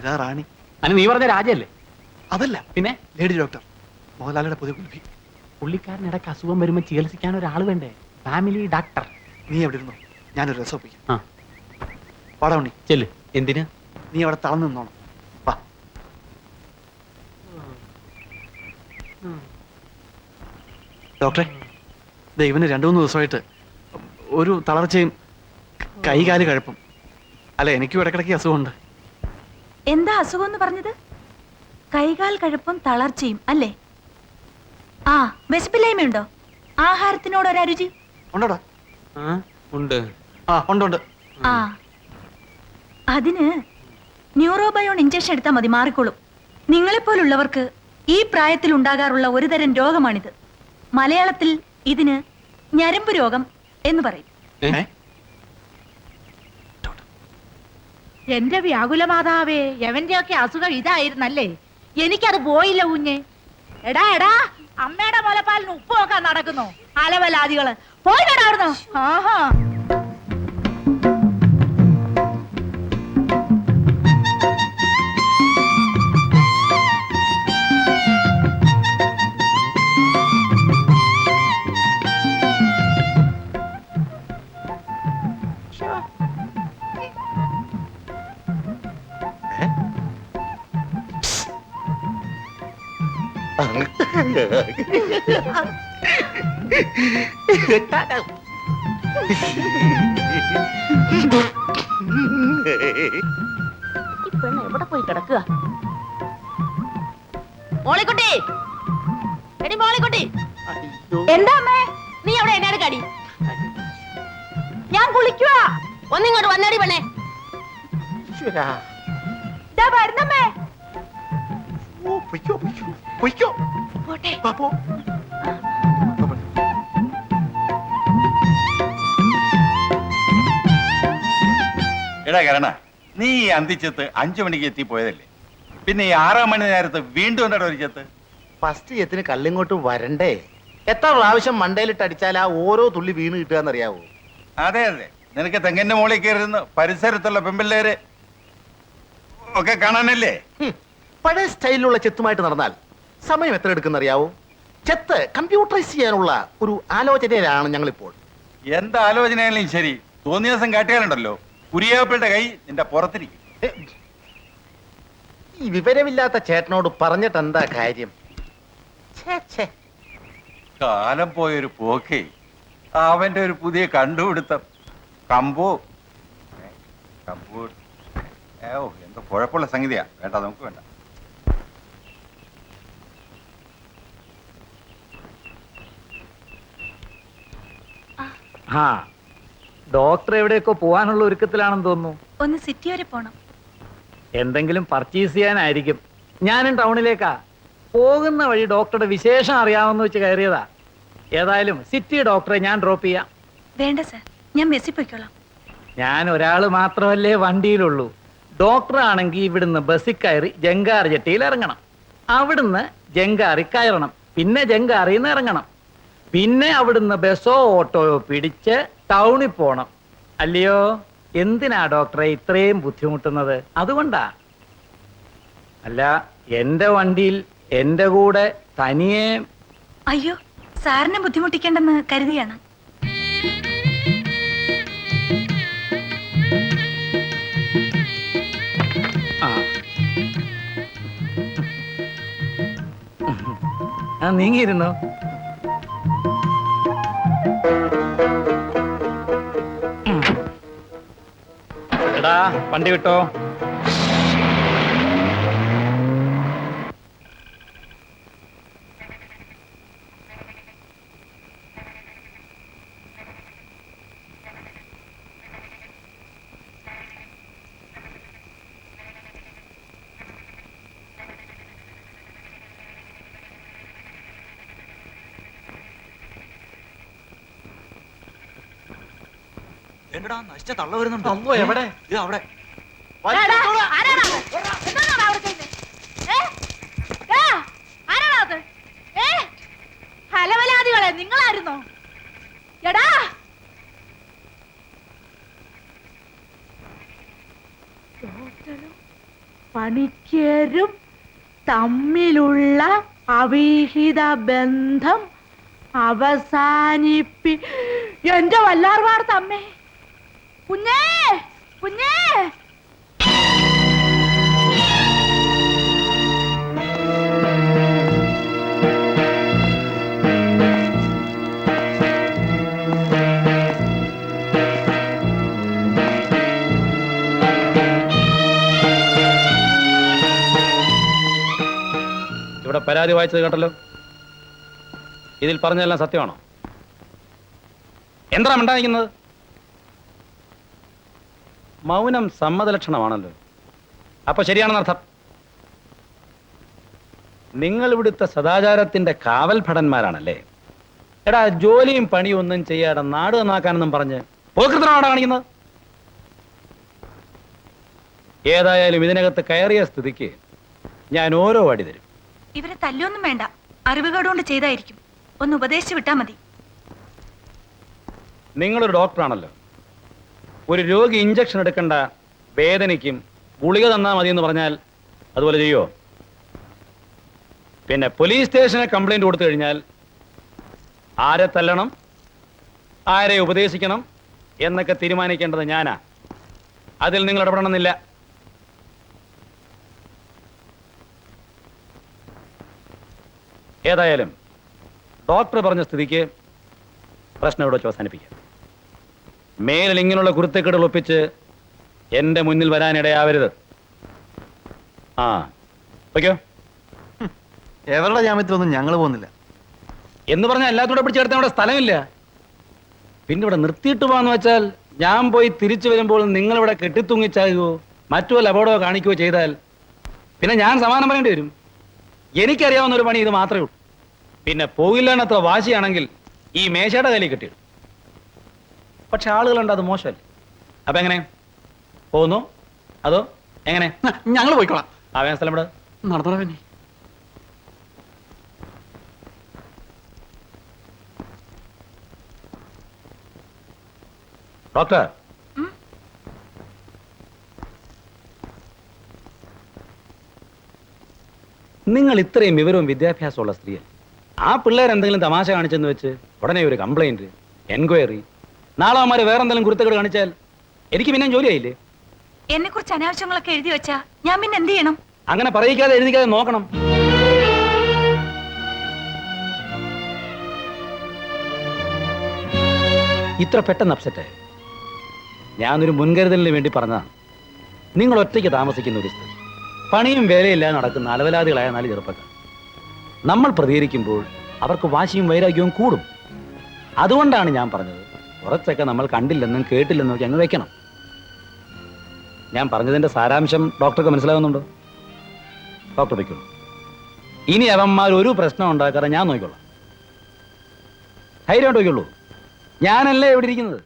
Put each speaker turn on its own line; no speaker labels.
ഇതാ റാണി.
അനി നീ പറഞ്ഞ രാജയല്ലേ?
അതല്ല.
പിന്നെ?
ലേഡി ഡോക്ടർ മോഹൻലാലിയുടെ പുതിയ കുൽഫി
പുള്ളിക്കാരനിടക്ക് അസുഖം വരുമ്പോൾ ചികിത്സിക്കാൻ ഒരാൾ വേണ്ടേ? ഫാമിലി ഡോക്ടർ
നീ എവിടെ ഇരുന്നോ? ഞാനൊരു രസം ഒപ്പിക്കാം
ആ.
ഉണ്ണി.
ചെല്ല്. എന്തിന്?
നീ അവിടെ തളർന്നു നിന്നോണം. വാ. ഡോക്ടറെ ദൈവന് രണ്ടു മൂന്ന് ദിവസമായിട്ട് ഒരു തളർച്ചയും കൈകാൽ കഴപ്പും. അല്ല എനിക്കും ഇടയ്ക്കിടയ്ക്ക് അസുഖമുണ്ട്.
എന്താ അസുഖം എന്ന് പറഞ്ഞത്? കൈകാൽ കഴുപ്പും തളർച്ചയും അല്ലേ? ആ വിശപ്പില്ലായ്മയുണ്ടോ? ആഹാരത്തിനോട് ഒരരുചി
ഉണ്ടോടാ?
ഉണ്ട്.
ആ ഉണ്ട് ഉണ്ട്.
ആ. അതിന് ന്യൂറോബയോൺ ഇഞ്ചക്ഷൻ എടുത്താൽ മതി മാറിക്കോളും. നിങ്ങളെപ്പോലുള്ളവർക്ക് ഈ പ്രായത്തിൽ ഉണ്ടാകാറുള്ള ഒരുതരം രോഗമാണിത്. മലയാളത്തിൽ ഇതിന് ഞരമ്പ് രോഗം എന്ന് പറയും
ഏ?
ഏ?
എന്റെ വ്യാകുല മാതാവേ എവന്റെയൊക്കെ അസുഖം ഇതായിരുന്നല്ലേ? എനിക്കത് പോയില്ല കുഞ്ഞെ. എടാ എടാ അമ്മയുടെ മുലപ്പാലിന് ഉപ്പ് നടക്കുന്നു. അലവലാദികൾ. പോയിട്ടാ അവിടുന്ന്. ആഹാ. ഈ പെണ്ണ് എവിടെ പോയി കിടക്കുക മോളിക്കുട്ടി. എടി മോളിക്കുട്ടി. എന്താ അമ്മേ? നീ അവിടെ എന്നാട് കടി? ഞാൻ കുളിക്കുക ഒന്നിങ്ങോട്ട് വന്നടി പെണ്ണേ. പോട്ടെ.
എടാ കരണ നീ ഈ അന്തിച്ചത്ത് അഞ്ചു മണിക്ക് എത്തി പോയതല്ലേ? പിന്നെ ഈ ആറാം മണി നേരത്ത് വീണ്ടും എന്താ ഒരു ചെത്ത്?
ഫസ്റ്റ് എത്തിന് കല്ലിങ്ങോട്ട് വരണ്ടേ? എത്ര പ്രാവശ്യം മണ്ടയിലിട്ട് അടിച്ചാൽ ആ ഓരോ തുള്ളി വീണ് കിട്ടുകയെന്നറിയാവോ?
അതെ അതെ. നിനക്ക് തെങ്ങിന്റെ മോളിൽ കയറുന്ന പരിസരത്തുള്ള പെമ്പിള്ളേര് ഒക്കെ കാണാനല്ലേ?
പഴയ സ്റ്റൈലിലുള്ള ചെത്തുമായിട്ട് നടന്നാൽ സമയം എത്ര എടുക്കുന്ന അറിയാവോ ചെത്ത് കമ്പ്യൂട്ടറൈസ് ചെയ്യാനുള്ള ഒരു ആലോചനയിലാണ് ഞങ്ങളിപ്പോൾ.
എന്താ ആലോചനയാണെങ്കിലും ശരി. തോന്നിയ ദിവസം കാട്ടിയാലുണ്ടല്ലോ കുരിയാപ്പിളുടെ കൈ നിന്റെ പുറത്തിരിക്കും.
ഈ വിവരമില്ലാത്ത ചേട്ടനോട് പറഞ്ഞിട്ട് എന്താ കാര്യം? ഛേ, ഛേ.
കാലം പോയൊരു പോക്കേ. അവന്റെ ഒരു പുതിയ കണ്ടുപിടുത്തം. കമ്പോ. കമ്പോ. ഏ, ഓ എന്തോ കുഴപ്പമുള്ള സംഗതിയാ. വേണ്ട നമുക്ക് വേണ്ട.
ആ ഡോക്ടർ എവിടെയൊക്കെ പോവാനുള്ള ഒരുക്കത്തിലാണെന്ന് തോന്നുന്നു.
ഒന്ന് സിറ്റി വരെ പോണം.
എന്തെങ്കിലും പർച്ചേസ് ചെയ്യാനായിരിക്കും. ഞാനും ടൗണിലേക്കാ. പോകുന്ന വഴി ഡോക്ടറുടെ വിശേഷം അറിയാമെന്ന് വെച്ച് കയറിയതാ. ഏതായാലും സിറ്റി ഡോക്ടറെ ഞാൻ ഡ്രോപ്പ് ചെയ്യാം.
വേണ്ട സർ ഞാൻ ബസ്സിൽ പോയിക്കോളാം.
ഞാൻ ഒരാൾ മാത്രമല്ലേ വണ്ടിയിലുള്ളൂ. ഡോക്ടർ ആണെങ്കിൽ ഇവിടുന്ന് ബസ്സിൽ കയറി ജങ്കാർ ജെട്ടിയിൽ ഇറങ്ങണം. അവിടുന്ന് ജങ്കാറി കയറണം. പിന്നെ ജങ്കാറിന്ന് നിന്ന് ഇറങ്ങണം. പിന്നെ അവിടുന്ന് ബസ്സോ ഓട്ടോയോ പിടിച്ച് ടൗണിൽ പോണം. അല്ലയോ? എന്തിനാ ഡോക്ടറെ ഇത്രയും ബുദ്ധിമുട്ടുന്നത്? അതുകൊണ്ടാ. അല്ല എന്റെ വണ്ടിയിൽ എന്റെ കൂടെ തനിയെ
അയ്യോ സാറിനെ ബുദ്ധിമുട്ടിക്കേണ്ടെന്ന് കരുതിയാണ്.
നീങ്ങിയിരുന്നോ? എടാ വണ്ടി വിട്ടോ
എന്നടാ നശിച്ച തള്ള വരുന്നുണ്ട്.
അമ്മോ, എവിടെ?
ഇത് അവിടെ.
ഫലവലാദികളെ നിങ്ങളായിരുന്നോ? എടാ! ഡോക്ടറും പണിക്കരും തമ്മിലുള്ള അവിഹിത ബന്ധം അവസാനിപ്പി എന്റെ വല്ലാർവാർ തമ്മേ കുഞ്ഞേ കുഞ്ഞേ.
ഇവിടെ പരാതി വായിച്ചത് കേട്ടല്ലോ ഇതിൽ പറഞ്ഞതെല്ലാം സത്യമാണോ? എന്താ മിണ്ടായിരിക്കുന്നത് മൗനം സമ്മതലക്ഷണമാണല്ലോ. അപ്പൊ ശരിയാണെന്ന് അർത്ഥം നിങ്ങൾ ഇവിടുത്തെ സദാചാരത്തിന്റെ കാവൽ ഭടന്മാരാണല്ലേ എടാ ജോലിയും പണിയും ഒന്നും ചെയ്യാതെ നാട് നന്നാക്കാനെന്നും പറഞ്ഞ് പോകൃതനാണ് കാണിക്കുന്നത്? ഏതായാലും ഇതിനകത്ത് കയറിയ സ്ഥിതിക്ക് ഞാൻ ഓരോ അടി തരും.
ഇവരെ തല്ലൊന്നും വേണ്ട. അറിവുകേടുകൊണ്ട് ചെയ്തായിരിക്കും. ഒന്ന് ഉപദേശിച്ചു വിട്ടാ മതി.
നിങ്ങളൊരു ഡോക്ടറാണല്ലോ. ഒരു രോഗി ഇഞ്ചക്ഷൻ എടുക്കേണ്ട. വേദനയ്ക്കും ഗുളിക തന്നാൽ മതി എന്ന് പറഞ്ഞാൽ അതുപോലെ ചെയ്യോ? പിന്നെ പോലീസ് സ്റ്റേഷനെ കംപ്ലൈന്റ് കൊടുത്തു കഴിഞ്ഞാൽ ആരെ തല്ലണം? ആരെ ഉപദേശിക്കണം? എന്നൊക്കെ തീരുമാനിക്കേണ്ടത് ഞാനാ. അതിൽ നിങ്ങൾ ഇടപെടണമെന്നില്ല. ഏതായാലും ഡോക്ടർ പറഞ്ഞ സ്ഥിതിക്ക് പ്രശ്നം ഇവിടെ വെച്ച് അവസാനിപ്പിക്കാം. മേലിൽ ഇങ്ങനെയുള്ള കുരുത്തക്കേടുകൾ ഒപ്പിച്ച് എന്റെ മുന്നിൽ വരാനിടയാവരുത് ആ ഓക്കെയോ
എവരുടെ ജാമ്യത്തിലൊന്നും ഞങ്ങൾ പോകുന്നില്ല.
എന്ന് പറഞ്ഞാൽ എല്ലാത്തോടെ പിടിച്ചെടുത്താൽ ഇവിടെ സ്ഥലമില്ല. പിന്നെ ഇവിടെ നിർത്തിയിട്ട് പോകാന്ന് വെച്ചാൽ ഞാൻ പോയി തിരിച്ചു വരുമ്പോൾ നിങ്ങളിവിടെ കെട്ടിത്തൂങ്ങിച്ചാകുകയോ മറ്റു വല്ല അപകടമോ കാണിക്കുകയോ ചെയ്താൽ പിന്നെ ഞാൻ സമാനം പറയേണ്ടി വരും. എനിക്കറിയാവുന്ന ഒരു പണി ഇത് മാത്രമേ ഉള്ളൂ. പിന്നെ പോകില്ല എന്നത്ര വാശിയാണെങ്കിൽ ഈ മേശയുടെ കയ്യിൽ കെട്ടിയിടും. പക്ഷെ ആളുകളുണ്ട് അത് മോശമല്ലേ? അപ്പൊ എങ്ങനെ? പോകുന്നു? അതോ എങ്ങനെ?
ഞങ്ങൾ പോയിക്കോളാം.
ആ വേഗം സ്ഥലം ഇവിടെ
നടത്തണവനെ
ഡോക്ടർ. നിങ്ങൾ ഇത്രയും വിവരവും വിദ്യാഭ്യാസമുള്ള സ്ത്രീയല്ല? ആ പിള്ളേർ എന്തെങ്കിലും തമാശ കാണിച്ചെന്ന് വെച്ച് ഉടനെ ഒരു കംപ്ലൈന്റ് എൻക്വയറി നാളെ അവന്മാര് വേറെ എന്തെങ്കിലും കുരുത്തക്കേട് കാണിച്ചാൽ എനിക്ക് പിന്നെ ജോലിയായില്ലേ?
എന്നെ കുറിച്ച് അനാവശ്യങ്ങളൊക്കെ എഴുതി വെച്ചാ ഞാൻ പിന്നെ എന്ത് ചെയ്യണം?
അങ്ങനെ പറയിക്കാതെ എഴുതിക്കാതെ നോക്കണം. ഇത്ര പെട്ടെന്ന് അപ്സെറ്റ് ഞാനൊരു മുൻകരുതലിന് വേണ്ടി പറഞ്ഞതാണ് നിങ്ങൾ ഒറ്റയ്ക്ക് താമസിക്കുന്ന ഒരു സ്ഥലം. പണിയും വേലയില്ലാതെ നടക്കുന്ന അലവലാദികളായ നാല് ചെറുപ്പക്കാർ. നമ്മൾ പ്രതികരിക്കുമ്പോൾ അവർക്ക് വാശിയും വൈരാഗ്യവും കൂടും. അതുകൊണ്ടാണ് ഞാൻ പറഞ്ഞത് കുറച്ചൊക്കെ നമ്മൾ കണ്ടില്ലെന്നും കേട്ടില്ലെന്നും ഒക്കെ അങ്ങ് വെക്കണം. ഞാൻ പറഞ്ഞതിന്റെ സാരാംശം ഡോക്ടർക്ക് മനസ്സിലാകുന്നുണ്ടോ ഡോക്ടർ വയ്ക്കുള്ളൂ ഇനി അവന്മാർ ഒരു പ്രശ്നം ഉണ്ടാക്കാതെ ഞാൻ നോക്കിക്കൊള്ളാം ധൈര്യമായിട്ട് വയ്ക്കുള്ളൂ. ഞാനല്ലേ എവിടെ ഇരിക്കുന്നത്?